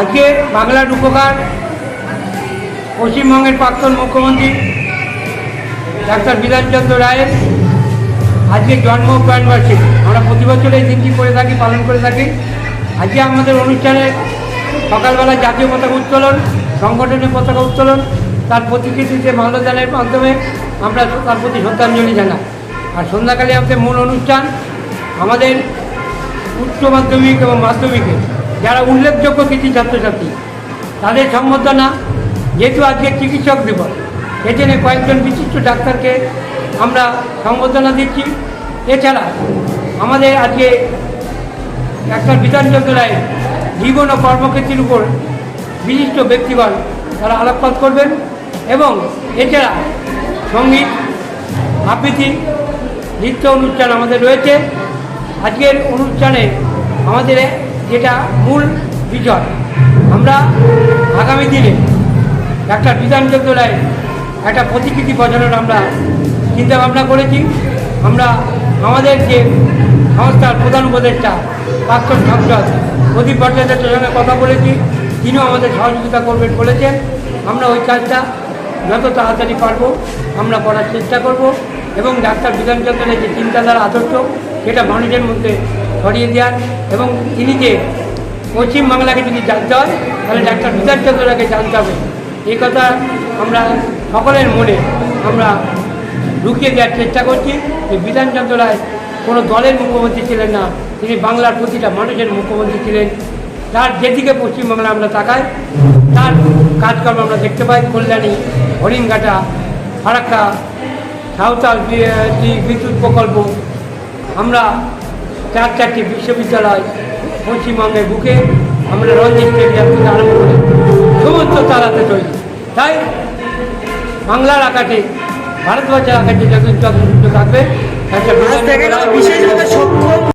আজকে বাংলার উপকার পশ্চিমবঙ্গের প্রাক্তন মুখ্যমন্ত্রী ডাক্তার বিধানচন্দ্র রায়ের আজকে জন্ম প্রাণবার্ষিকী আমরা প্রতি বছর এই দিনটি করে থাকি, পালন করে থাকি। আজকে আমাদের অনুষ্ঠানে সকালবেলা জাতীয় পতাকা উত্তোলন, সংগঠনের পতাকা উত্তোলন, তার প্রতিকৃতিতে মাল্যদানের মাধ্যমে আমরা তার প্রতি শ্রদ্ধাঞ্জলি জানাই। আর সন্ধ্যাকালে আমাদের মূল অনুষ্ঠান আমাদের উচ্চ মাধ্যমিক এবং মাধ্যমিকে যারা উল্লেখযোগ্য কৃতি ছাত্রছাত্রী, তাদের সম্বর্ধনা, যেহেতু আজকে চিকিৎসক দিবস, এজন্য কয়েকজন বিশিষ্ট ডাক্তারকে আমরা সম্বর্ধনা দিচ্ছি। এছাড়া আমাদের আজকে ডাক্তার বিধানচন্দ্র রায়ের জীবন ও কর্মক্ষেত্রের উপর বিশিষ্ট ব্যক্তিগণ তারা আলোকপাত করবেন এবং এছাড়া সংগীত, আবৃত্তি, নৃত্য অনুষ্ঠান আমাদের রয়েছে। আজকের অনুষ্ঠানে আমাদের যেটা মূল বিষয় আমরা আগামী দিনে ডাক্তার বিধানচন্দ্র রায়ের একটা প্রতিকৃতি বসানোর আমরা চিন্তাভাবনা করেছি। আমরা আমাদের যে সংস্থার প্রধান উপদেষ্টা, প্রাক্তন সংসদ প্রদীপ ভট্টাচার্যের সঙ্গে কথা বলেছি, তিনিও আমাদের সহযোগিতা করবেন বলেছেন। আমরা ওই কাজটা যত তাড়াতাড়ি পারব আমরা করার চেষ্টা করব এবং ডাক্তার বিধানচন্দ্রের যে চিন্তাধারা আদর্শ, সেটা মানুষের মধ্যে ছড়িয়ে দেওয়ার এবং তিনি যে পশ্চিমবাংলাকে যদি জানতে হয়, তাহলে ডাক্তার বিধানচন্দ্রকে জানতে হবে। এই কথা আমরা সকলের মনে আমরা ঢুকিয়ে দেওয়ার চেষ্টা করছি যে বিধানচন্দ্র রায় কোনো দলের মুখ্যমন্ত্রী ছিলেন না, তিনি বাংলার প্রতিটা মানুষের মুখ্যমন্ত্রী ছিলেন। তার যেদিকে পশ্চিমবাংলা আমরা তাকাই, তার কাজকর্ম আমরা দেখতে পাই। কল্যাণী, হরিণঘাটা, ফারাক্কা, সাঁওতাল বিদ্যুৎ প্রকল্প, আমরা চার চারটি বিশ্ববিদ্যালয় পশ্চিমবঙ্গের বুকে আমরা রঞ্জি স্টেডিয়াম থেকে আরম্ভ করে সমস্ত চালাতে তৈরি তাই বাংলার আকাশে ভারতবর্ষের আকাশে যখন যখন থাকবে একটা বিশেষভাবে সক্ষম